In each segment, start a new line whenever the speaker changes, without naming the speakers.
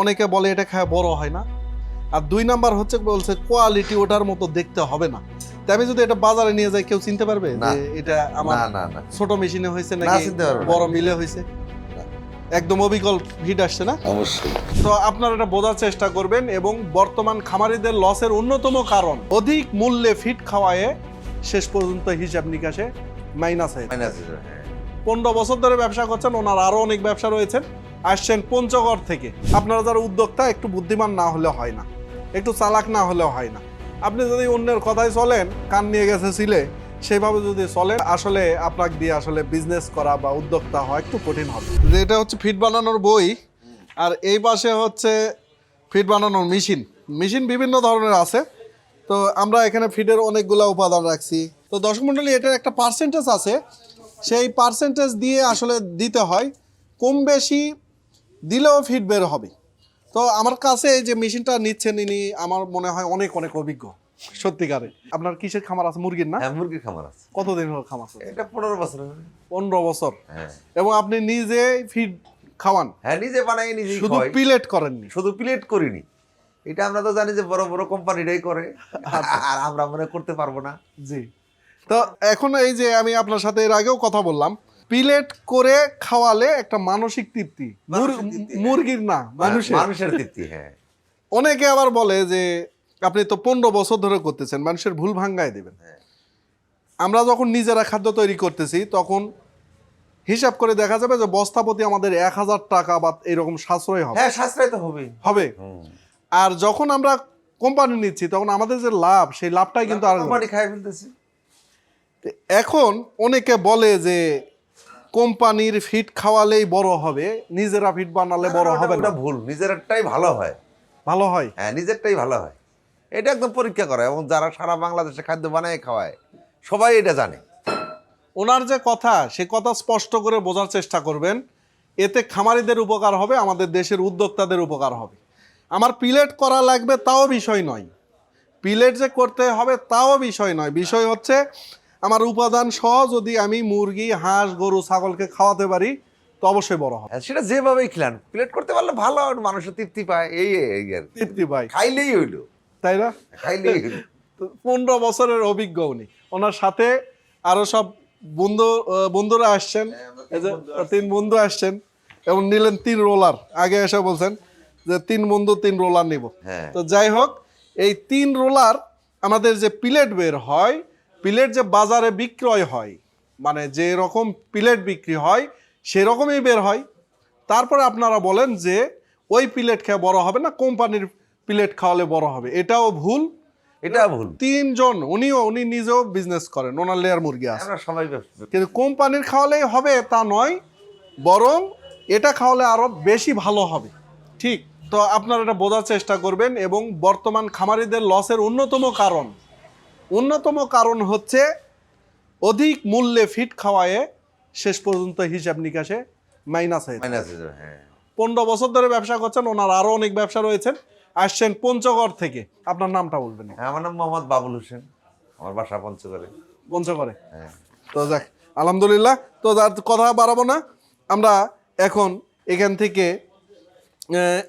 অনেকে বলে এটা খায় বড় হয় না। আর দুই নাম্বার হচ্ছে বলছে কোয়ালিটি ওটার মতো দেখতে হবে না। তাই আমি যদি এটা বাজারে নিয়ে যাই কেউ চিনতে পারবে যে এটা আমার ছোট মেশিনে হয়েছে
না
নাকি। বড় মিলে হয়েছে? একদম অবিকল হিট আসছে না?
অবশ্যই।
তো আপনারা এটা বোঝার চেষ্টা করবেন এবং বর্তমান খামারিদের লসের অন্যতম কারণ অধিক মূল্যে ফিট খাওয়ায়ে শেষ পর্যন্ত হিসাব নিকাশে মাইনাস হয়ে
মাইনাস হ্যাঁ।
পনেরো বছর ধরে ব্যবসা করছেন ওনার আরও অনেক ব্যবসা রয়েছেন আসছেন পঞ্চগড় থেকে। আপনারা যারা উদ্যোক্তা, একটু বুদ্ধিমান না হলে হয় না। একটু চালাক না হলে হয় না। আপনি যদি অন্যের কথায় চলেন, কান নিয়ে গেছে ছিলে সেইভাবে যদি চলেন, আসলে আপনাকে দিয়ে আসলে বিজনেস করা বা উদ্যোক্তা হওয়া একটু কঠিন হবে। যে এটা হচ্ছে ফিট বানানোর বই, আর এই পাশে হচ্ছে ফিট বানানোর মেশিন। মেশিন বিভিন্ন ধরনের আছে। তো আমরা এখানে ফিডের অনেকগুলো উপাদান রাখছি। তো দর্শক মণ্ডলী এটার একটা পার্সেন্টেজ আছে। সেই পার্সেন্টেজ দিয়ে আসলে দিতে হয়। কম বেশি দিলেও ফিড বের হবে। তো আমার কাছে এই যে মেশিনটা নিচ্ছেন ইনি আমার মনে হয় অনেক অনেক অভিজ্ঞ সত্যিকারে। আপনার কিসের খামার আছে? মুরগির না?
হ্যাঁ মুরগির খামার আছে।
কতদিন হলো খামার আছে?
এটা পনেরো বছর।
পনেরো বছর।
হ্যাঁ।
এবং আপনি নিজে ফিড খাওয়ান?
হ্যাঁ নিজে বানাই নিজে
শুধু পিলেট করেননি?
শুধু প্লেট করিনি। এটা আমরা তো জানি যে বড় বড় কোম্পানিটাই করে।
আচ্ছা।
আর আমরা মনে করতে পারব না।
জি। তো এখন এই যে আমি আপনার সাথে এর আগেও কথা বললাম পিলেট করে খাওয়ালে একটা মানসিক তৃপ্তি।
হ্যাঁ।
মুরগির না মানুষের।
মানুষের তৃপ্তি হ্যাঁ।
অনেকে আবার বলে যে আপনি তো পনেরো বছর ধরে করতেছেন মানুষের ভুল ভাঙ্গায় দেবেন।
হ্যাঁ।
আমরা যখন নিজেরা খাদ্য তৈরি করতেছি তখন হিসাব করে দেখা যাবে যে বস্তাপতি আমাদের এক হাজার টাকা বা এরকম সাশ্রয় হবে।
হ্যাঁ সাশ্রয় তো হবেই।
হবে। আর যখন আমরা কোম্পানি নিচ্ছি তখন আমাদের যে লাভ সেই লাভটাই কিন্তু আর
কোম্পানি খাই ফেলতেছি।
এখন অনেকে বলে যে কোম্পানির ফিট খাওয়ালেই বড় হবে নিজেরা ফিট বানালে বড় হবে না।
ভুল নিজেরটাই ভালো হয়।
ভালো হয়?
হ্যাঁ নিজেরটাই ভালো হয়। এটা একদম পরীক্ষা করে এবং যারা সারা বাংলাদেশে খাদ্য বানায় খাওয়ায় সবাই এটা জানে।
ওনার যে কথা সে কথা স্পষ্ট করে বোঝার চেষ্টা করবেন। এতে খামারিদের উপকার হবে আমাদের দেশের উদ্যোক্তাদের উপকার হবে। আমার পিলেট করা লাগবে তাও বিষয় নয়। পিলেট যে করতে হবে তাও বিষয় নয়। বিষয় হচ্ছে আমার উপাদান সহ যদি আমি মুরগি হাঁস গরু ছাগলকে খাওয়াতে পারি তো অবশ্যই বড় হবে।
হ্যাঁ, সেটা যেভাবেই খেলেন প্লেট করতে পারলে ভালো মানুষের তৃপ্তি পায় এই এই আর
তৃপ্তি পায়।
খাইলেই হইল।
তাই না?
খাইলেই হইল।
তো পনেরো বছরের অভিজ্ঞ উনি। ওনার সাথে আরও সব বন্ধু বন্ধুরা আসছেন। এই যে তিন বন্ধু আসছেন এবং নিলেন তিন রোলার। আগে এসে বলছেন যে তিন বন্ধু তিন রোলার নিব।
হ্যাঁ।
তো যাই হোক এই তিন রোলার আমাদের যে প্লেট বের হয় প্লেট যে বাজারে বিক্রয় হয় মানে যে রকম প্লেট বিক্রি হয় সেরকমই বের হয়। তারপরে আপনারা বলেন যে ওই প্লেট খেয়ে বড় হবে না কোম্পানির প্লেট খাওয়ালে বড় হবে? এটাও ভুল।
এটা ভুল।
তিনজন উনিও উনি নিজেও বিজনেস করেন ওনার লেয়ার মুরগি আছে।
সবাই
কিন্তু কোম্পানির খাওয়ালেই হবে তা নয় বরং এটা খাওয়ালে আরও বেশি ভালো হবে। ঠিক? তো আপনারা এটা বোঝার চেষ্টা করবেন এবং বর্তমান খামারিদের লসের অন্যতম কারণ অন্যতম কারণ হচ্ছে অধিক মূল্যে ফিট খাওয়ায়ে শেষ পর্যন্ত হিসাব নিকাশে মাইনাস হয়ে
মাইনাস হ্যাঁ
পনেরো বছর ধরে ব্যবসা করছেন ওনার আরও অনেক ব্যবসা রয়েছেন। আসছেন পঞ্চগড় থেকে। আপনার নামটা বলবেন
হ্যাঁ, আমার নাম মোহাম্মদ বাবুল হোসেন। আমার বাসা পঞ্চগড়ে।
পঞ্চগড়ে?
হ্যাঁ।
তো যাক আলহামদুলিল্লাহ। তো যার কথা বাড়াবো না। আমরা এখন এখান থেকে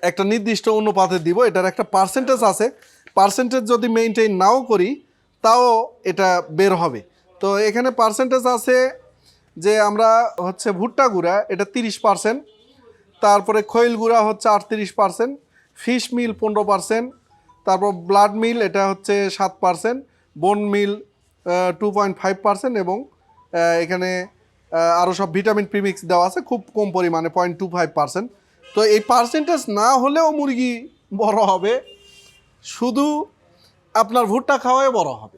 একটা নির্দিষ্ট অনুপাতে দিব। এটার একটা পার্সেন্টেজ আছে। পার্সেন্টেজ যদি মেনটেন নাও করি তাও এটা বের হবে। তো এখানে পার্সেন্টেজ আছে যে আমরা হচ্ছে ভুট্টা গুঁড়া, এটা তিরিশ পার্সেন্ট তারপরে খৈল গুঁড়া হচ্ছে আটত্রিশ পার্সেন্ট ফিশ মিল পনেরো পার্সেন্ট তারপর ব্লাড মিল এটা হচ্ছে সাত percent bone meal two point five percent এবং এখানে আরও সব ভিটামিন প্রিমিক্স দেওয়া আছে, খুব কম পরিমাণে পয়েন্ট টু ফাইভ পার্সেন্ট তো এই পার্সেন্টেজ না হলেও মুরগি বড় হবে। শুধু আপনার ভুট্টা খাওয়াই বড় হবে।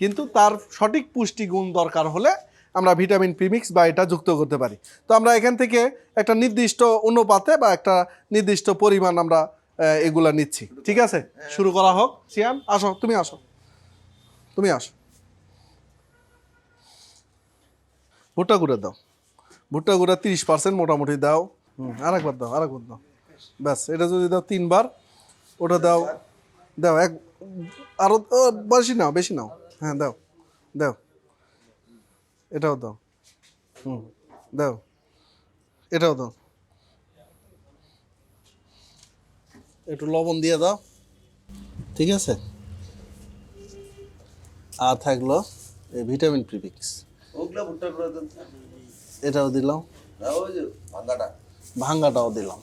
কিন্তু তার সঠিক পুষ্টিগুণ দরকার হলে আমরা ভিটামিন প্রিমিক্স বা এটা যুক্ত করতে পারি। তো আমরা এখান থেকে একটা নির্দিষ্ট অনুপাতে বা একটা নির্দিষ্ট পরিমাণ আমরা এগুলা নিচ্ছি। ঠিক আছে? শুরু করা হোক। সিয়াম আসো, তুমি আসো। তুমি আসো। ভুট্টা গুঁড়ো দাও। ভুট্টা গুঁড়া তিরিশ পার্সেন্ট মোটামুটি দাও। হুম, আরেকবার দাও আরেকবার দাও। ব্যাস, এটা যদি দাও তিনবার, ওটা দাও দাও এক আরও ও, বেশি নাও বেশি নাও। হ্যাঁ দাও দাও। এটাও দাও। হুম দাও। এটাও দাও। একটু লবণ দিয়ে দাও। ঠিক আছে? আর থাকল এই ভিটামিন প্রিপিক্স এটাও দিলাম।
না ওই যে ভাঙ্গাটা।
ভাঙ্গাটাও দিলাম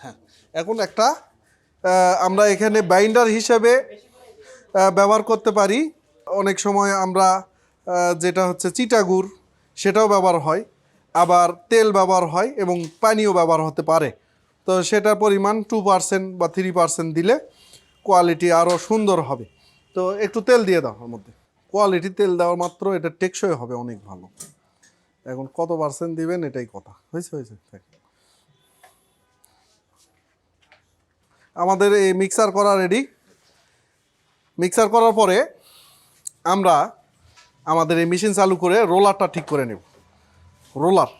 হ্যাঁ এখন একটা আমরা এখানে বাইন্ডার হিসেবে ব্যবহার করতে পারি। অনেক সময় আমরা যেটা হচ্ছে চিটাগুড়, সেটাও ব্যবহার হয়। আবার তেল ব্যবহার হয় এবং পানিও ব্যবহার হতে পারে। তো সেটার পরিমাণ টু পার্সেন্ট বা থ্রি পার্সেন্ট দিলে কোয়ালিটি আরও সুন্দর হবে। তো একটু তেল দিয়ে দাও ওর মধ্যে। কোয়ালিটি তেল দেওয়ার মাত্র, এটা টেকসই হবে, অনেক ভালো। এখন কত পার্সেন্ট দিবেন, এটাই কথা। হয়েছে হয়েছে। আমাদের এই মিক্সার করা রেডি মিক্সার করার পরে আমরা আমাদের এই মেশিন চালু করে রোলারটা ঠিক করে নেব। রোলার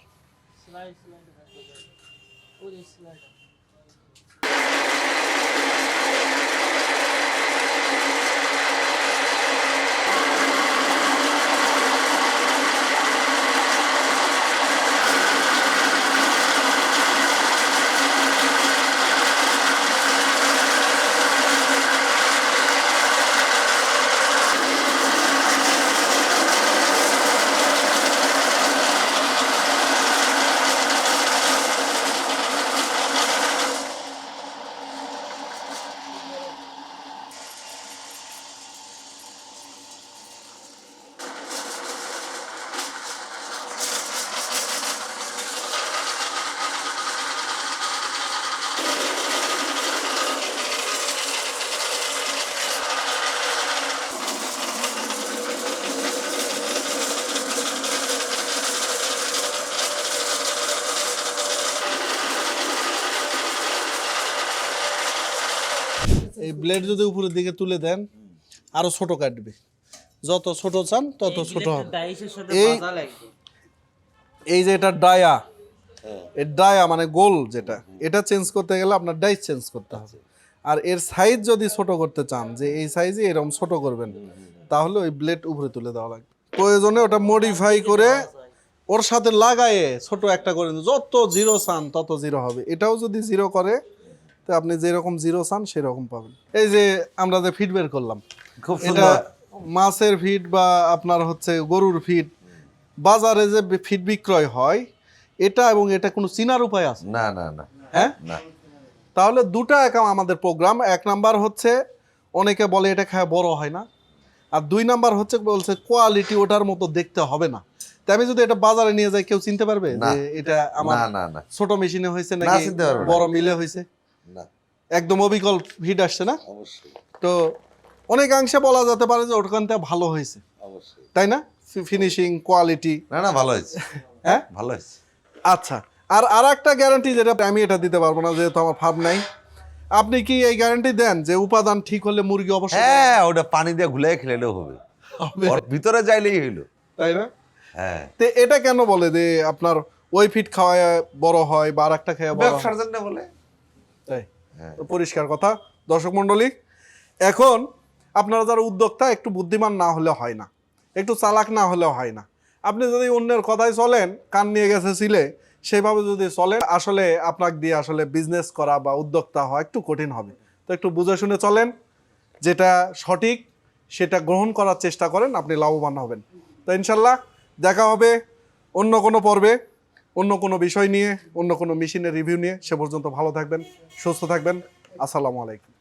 এই ব্লেড যদি উপরের দিকে তুলে দেন আরও ছোট কাটবে। যত ছোট চান তত ছোট হবে। এই- এই যে এটা ডায়া এর ডায়া মানে গোল যেটা এটা চেঞ্জ করতে গেলে আপনার ডাইস চেঞ্জ করতে হবে। আর এর সাইজ যদি ছোট করতে চান যে এই সাইজে এরকম ছোট করবেন তাহলে ওই ব্লেড উপরে তুলে দেওয়া লাগবে। প্রয়োজনে ওটা মডিফাই করে ওর সাথে লাগায়ে ছোট একটা করে। যত জিরো চান তত জিরো হবে। এটাও যদি জিরো করে তো আপনি যেরকম জিরো চান সেরকম পাবেন। এই যে আমরা যে ফিড বের করলাম
খুব
এটা মাছের ফিড বা আপনার হচ্ছে গরুর ফিড বাজারে যে ফিড বিক্রয় হয় এটা এবং এটা কোনো চিনার উপায় আছে?
না না না।
হ্যাঁ?
না।
তাহলে দুটা এক আমাদের প্রোগ্রাম এক নাম্বার হচ্ছে অনেকে বলে এটা খায় বড় হয় না আর দুই নাম্বার হচ্ছে বলছে কোয়ালিটি ওটার মতো দেখতে হবে না। তা আমি যদি এটা বাজারে নিয়ে যাই কেউ চিনতে পারবে। যে এটা আমার
না না না।
ছোট মেশিনে হয়েছে নাকি বড় মিলে হয়েছে?
না।
একদম অবিকল ফিড আসছে না?
অবশ্যই।
তো অনেকাংশে বলা যেতে পারে যে ওখান থেকে ভালো হয়েছে।
অবশ্যই।
তাই না? ফিনিশিং কোয়ালিটি
না না ভালো হয়েছে।
হ্যাঁ?
ভালো হয়েছে।
আচ্ছা আর আর একটা গ্যারান্টি যেটা আমি এটা দিতে পারব না যেহেতু আমার ফার্ম নাই। আপনি কি এই গ্যারান্টি দেন যে উপাদান ঠিক হলে মুরগি অবশ্যই
হ্যাঁ ওটা পানি দিয়ে ঘুলাই খেলেও হবে। ওর ভিতরে যাইলেই হইল।
তাই না?
হ্যাঁ।
তো এটা কেন বলে যে আপনার ওই ফিট খাওয়ায় বড় হয় বা আর একটা খেয়ে বড়?
ব্যবসার জন্য বলে।
পরিষ্কার কথা। দর্শক মণ্ডলী, এখন আপনারা যারা উদ্যোক্তা, একটু বুদ্ধিমান না হলে হয় না। একটু চালাক না হলেও হয় না। আপনি যদি অন্যের কথায় চলেন, কান নিয়ে গেছে ছিলে সেইভাবে যদি চলেন, আসলে আপনাকে দিয়ে আসলে বিজনেস করা বা উদ্যোক্তা হওয়া একটু কঠিন হবে। তো একটু বুঝে শুনে চলেন, যেটা সঠিক, সেটা গ্রহণ করার চেষ্টা করেন, আপনি লাভবান হবেন। তো ইনশাল্লাহ দেখা হবে অন্য কোনো পর্বে। অন্য কোনো বিষয় নিয়ে, অন্য কোনো মেশিনের রিভিউ নিয়ে সে পর্যন্ত ভালো থাকবেন, সুস্থ থাকবেন। আসসালামু আলাইকুম।